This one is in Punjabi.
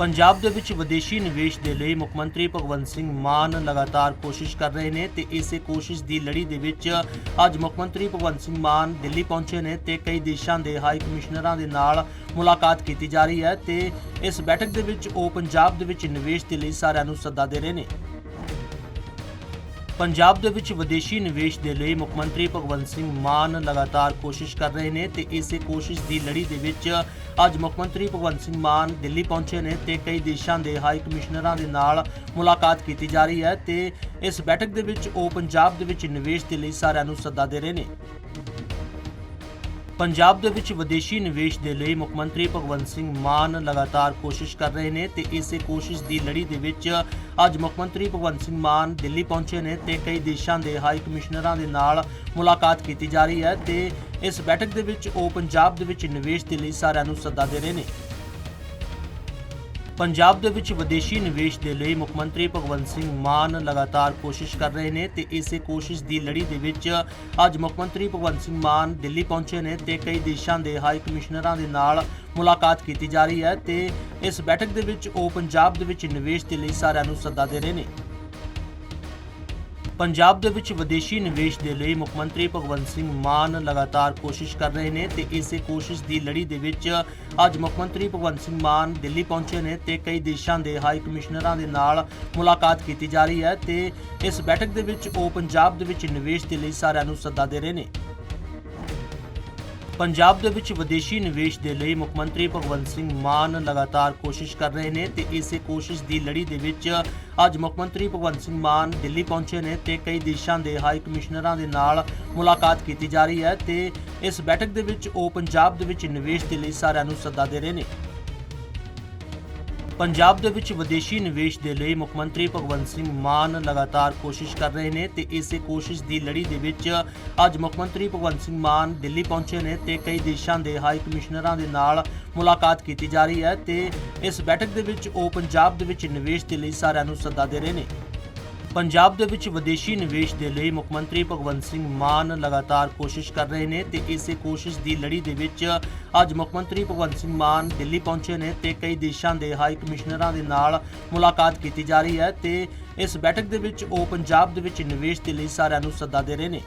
ਪੰਜਾਬ ਦੇ ਵਿੱਚ ਵਿਦੇਸ਼ੀ ਨਿਵੇਸ਼ ਦੇ ਲਈ ਮੁੱਖ ਮੰਤਰੀ ਭਗਵੰਤ ਸਿੰਘ ਮਾਨ ਲਗਾਤਾਰ ਕੋਸ਼ਿਸ਼ ਕਰ ਰਹੇ ਨੇ ਤੇ ਇਸੇ ਕੋਸ਼ਿਸ਼ ਦੀ ਲੜੀ ਦੇ ਵਿੱਚ ਅੱਜ ਮੁੱਖ ਮੰਤਰੀ ਭਗਵੰਤ ਸਿੰਘ ਮਾਨ ਦਿੱਲੀ ਪਹੁੰਚੇ ਨੇ ਤੇ ਕਈ ਦੇਸ਼ਾਂ ਦੇ ਹਾਈ ਕਮਿਸ਼ਨਰਾਂ ਦੇ ਨਾਲ ਮੁਲਾਕਾਤ ਕੀਤੀ ਜਾ ਰਹੀ ਹੈ ਤੇ ਇਸ ਬੈਠਕ ਦੇ ਵਿੱਚ ਉਹ ਪੰਜਾਬ ਦੇ ਵਿੱਚ ਨਿਵੇਸ਼ ਦੇ ਲਈ ਸਾਰਿਆਂ ਨੂੰ ਸੱਦਾ ਦੇ ਰਹੇ ਨੇ। ਪੰਜਾਬ ਦੇ ਵਿੱਚ ਵਿਦੇਸ਼ੀ ਨਿਵੇਸ਼ ਦੇ ਲਈ ਮੁੱਖ ਮੰਤਰੀ ਭਗਵੰਤ ਸਿੰਘ ਮਾਨ ਲਗਾਤਾਰ ਕੋਸ਼ਿਸ਼ ਕਰ ਰਹੇ ਨੇ ਤੇ ਇਸੇ ਕੋਸ਼ਿਸ਼ ਦੀ ਲੜੀ ਦੇ ਵਿੱਚ ਅੱਜ ਮੁੱਖ ਮੰਤਰੀ ਭਗਵੰਤ ਸਿੰਘ ਮਾਨ ਦਿੱਲੀ ਪਹੁੰਚੇ ਨੇ ਤੇ ਕਈ ਦੇਸ਼ਾਂ ਦੇ ਹਾਈ ਕਮਿਸ਼ਨਰਾਂ ਦੇ ਨਾਲ ਮੁਲਾਕਾਤ ਕੀਤੀ ਜਾ ਰਹੀ ਹੈ ਤੇ ਇਸ ਬੈਠਕ ਦੇ ਵਿੱਚ ਉਹ ਪੰਜਾਬ ਦੇ ਵਿੱਚ ਨਿਵੇਸ਼ ਦੇ ਲਈ ਸਾਰਿਆਂ ਨੂੰ ਸੱਦਾ ਦੇ ਰਹੇ ਨੇ। ਪੰਜਾਬ ਦੇ ਵਿੱਚ ਵਿਦੇਸ਼ੀ ਨਿਵੇਸ਼ ਦੇ ਲਈ ਮੁੱਖ ਮੰਤਰੀ ਭਗਵੰਤ ਸਿੰਘ ਮਾਨ ਲਗਾਤਾਰ ਕੋਸ਼ਿਸ਼ ਕਰ ਰਹੇ ਨੇ ਤੇ ਇਸੇ ਕੋਸ਼ਿਸ਼ ਦੀ ਲੜੀ ਦੇ ਵਿੱਚ ਅੱਜ ਮੁੱਖ ਮੰਤਰੀ ਭਗਵੰਤ ਸਿੰਘ ਮਾਨ ਦਿੱਲੀ ਪਹੁੰਚੇ ਨੇ ਤੇ ਕਈ ਦੇਸ਼ਾਂ ਦੇ ਹਾਈ ਕਮਿਸ਼ਨਰਾਂ ਦੇ ਨਾਲ ਮੁਲਾਕਾਤ ਕੀਤੀ ਜਾ ਰਹੀ ਹੈ ਤੇ ਇਸ ਬੈਠਕ ਦੇ ਵਿੱਚ ਉਹ ਪੰਜਾਬ ਦੇ ਵਿੱਚ ਨਿਵੇਸ਼ ਦੇ ਲਈ ਸਾਰਿਆਂ ਨੂੰ ਸੱਦਾ ਦੇ ਰਹੇ ਨੇ। ਪੰਜਾਬ ਦੇ ਵਿੱਚ ਵਿਦੇਸ਼ੀ ਨਿਵੇਸ਼ ਦੇ ਲਈ ਮੁੱਖ ਮੰਤਰੀ ਭਗਵੰਤ ਸਿੰਘ ਮਾਨ ਲਗਾਤਾਰ ਕੋਸ਼ਿਸ਼ ਕਰ ਰਹੇ ਨੇ ਤੇ ਇਸੇ ਕੋਸ਼ਿਸ਼ ਦੀ ਲੜੀ ਦੇ ਵਿੱਚ ਅੱਜ ਮੁੱਖ ਮੰਤਰੀ ਭਗਵੰਤ ਸਿੰਘ ਮਾਨ ਦਿੱਲੀ ਪਹੁੰਚੇ ਨੇ ਤੇ ਕਈ ਦੇਸ਼ਾਂ ਦੇ ਹਾਈ ਕਮਿਸ਼ਨਰਾਂ ਦੇ ਨਾਲ ਮੁਲਾਕਾਤ ਕੀਤੀ ਜਾ ਰਹੀ ਹੈ ਤੇ ਇਸ ਬੈਠਕ ਦੇ ਵਿੱਚ ਉਹ ਪੰਜਾਬ ਦੇ ਵਿੱਚ ਨਿਵੇਸ਼ ਦੇ ਲਈ ਸਾਰਿਆਂ ਨੂੰ ਸੱਦਾ ਦੇ ਰਹੇ ਨੇ। ਪੰਜਾਬ ਦੇ ਵਿੱਚ ਵਿਦੇਸ਼ੀ ਨਿਵੇਸ਼ ਦੇ ਲਈ ਮੁੱਖ ਮੰਤਰੀ ਭਗਵੰਤ ਸਿੰਘ ਮਾਨ ਲਗਾਤਾਰ ਕੋਸ਼ਿਸ਼ ਕਰ ਰਹੇ ਨੇ ਤੇ ਇਸੇ ਕੋਸ਼ਿਸ਼ ਦੀ ਲੜੀ ਦੇ ਵਿੱਚ ਅੱਜ ਮੁੱਖ ਮੰਤਰੀ ਭਗਵੰਤ ਸਿੰਘ ਮਾਨ ਦਿੱਲੀ ਪਹੁੰਚੇ ਨੇ ਤੇ ਕਈ ਦੇਸ਼ਾਂ ਦੇ ਹਾਈ ਕਮਿਸ਼ਨਰਾਂ ਦੇ ਨਾਲ ਮੁਲਾਕਾਤ ਕੀਤੀ ਜਾ ਰਹੀ ਹੈ ਤੇ ਇਸ ਬੈਠਕ ਦੇ ਵਿੱਚ ਉਹ ਪੰਜਾਬ ਦੇ ਵਿੱਚ ਨਿਵੇਸ਼ ਦੇ ਲਈ ਸਾਰਿਆਂ ਨੂੰ ਸੱਦਾ ਦੇ ਰਹੇ ਨੇ। ਪੰਜਾਬ ਦੇ ਵਿੱਚ ਵਿਦੇਸ਼ੀ ਨਿਵੇਸ਼ ਦੇ ਲਈ ਮੁੱਖ ਮੰਤਰੀ ਭਗਵੰਤ ਸਿੰਘ ਮਾਨ ਲਗਾਤਾਰ ਕੋਸ਼ਿਸ਼ ਕਰ ਰਹੇ ਨੇ ਤੇ ਇਸੇ ਕੋਸ਼ਿਸ਼ ਦੀ ਲੜੀ ਦੇ ਵਿੱਚ ਅੱਜ ਮੁੱਖ ਮੰਤਰੀ ਭਗਵੰਤ ਸਿੰਘ ਮਾਨ ਦਿੱਲੀ ਪਹੁੰਚੇ ਨੇ ਤੇ ਕਈ ਦੇਸ਼ਾਂ ਦੇ ਹਾਈ ਕਮਿਸ਼ਨਰਾਂ ਦੇ ਨਾਲ ਮੁਲਾਕਾਤ ਕੀਤੀ ਜਾ ਰਹੀ ਹੈ ਤੇ ਇਸ ਬੈਠਕ ਦੇ ਵਿੱਚ ਉਹ ਪੰਜਾਬ ਦੇ ਵਿੱਚ ਨਿਵੇਸ਼ ਦੇ ਲਈ ਸਾਰਿਆਂ ਨੂੰ ਸੱਦਾ ਦੇ ਰਹੇ ਨੇ। ਪੰਜਾਬ ਦੇ ਵਿੱਚ ਵਿਦੇਸ਼ੀ ਨਿਵੇਸ਼ ਦੇ ਲਈ ਮੁੱਖ ਮੰਤਰੀ ਭਗਵੰਤ ਸਿੰਘ ਮਾਨ ਲਗਾਤਾਰ ਕੋਸ਼ਿਸ਼ ਕਰ ਰਹੇ ਨੇ ਤੇ ਇਸੇ ਕੋਸ਼ਿਸ਼ ਦੀ ਲੜੀ ਦੇ ਵਿੱਚ ਅੱਜ ਮੁੱਖ ਮੰਤਰੀ ਭਗਵੰਤ ਸਿੰਘ ਮਾਨ ਦਿੱਲੀ ਪਹੁੰਚੇ ਨੇ ਤੇ ਕਈ ਦੇਸ਼ਾਂ ਦੇ ਹਾਈ ਕਮਿਸ਼ਨਰਾਂ ਦੇ ਨਾਲ ਮੁਲਾਕਾਤ ਕੀਤੀ ਜਾ ਰਹੀ ਹੈ ਤੇ ਇਸ ਬੈਠਕ ਦੇ ਵਿੱਚ ਉਹ ਪੰਜਾਬ ਦੇ ਵਿੱਚ ਨਿਵੇਸ਼ ਦੇ ਲਈ ਸਾਰਿਆਂ ਨੂੰ ਸੱਦਾ ਦੇ ਰਹੇ ਨੇ। ਪੰਜਾਬ ਦੇ ਵਿੱਚ ਵਿਦੇਸ਼ੀ ਨਿਵੇਸ਼ ਦੇ ਲਈ ਮੁੱਖ ਮੰਤਰੀ ਭਗਵੰਤ ਸਿੰਘ ਮਾਨ ਲਗਾਤਾਰ ਕੋਸ਼ਿਸ਼ ਕਰ ਰਹੇ ਨੇ ਤੇ ਇਸੇ ਕੋਸ਼ਿਸ਼ ਦੀ ਲੜੀ ਦੇ ਵਿੱਚ ਅੱਜ ਮੁੱਖ ਮੰਤਰੀ ਭਗਵੰਤ ਸਿੰਘ ਮਾਨ ਦਿੱਲੀ ਪਹੁੰਚੇ ਨੇ ਤੇ ਕਈ ਦੇਸ਼ਾਂ ਦੇ ਹਾਈ ਕਮਿਸ਼ਨਰਾਂ ਦੇ ਨਾਲ ਮੁਲਾਕਾਤ ਕੀਤੀ ਜਾ ਰਹੀ ਹੈ ਤੇ ਇਸ ਬੈਠਕ ਦੇ ਵਿੱਚ ਉਹ ਪੰਜਾਬ ਦੇ ਵਿੱਚ ਨਿਵੇਸ਼ ਦੇ ਲਈ ਸਾਰਿਆਂ ਨੂੰ ਸੱਦਾ ਦੇ ਰਹੇ ਨੇ।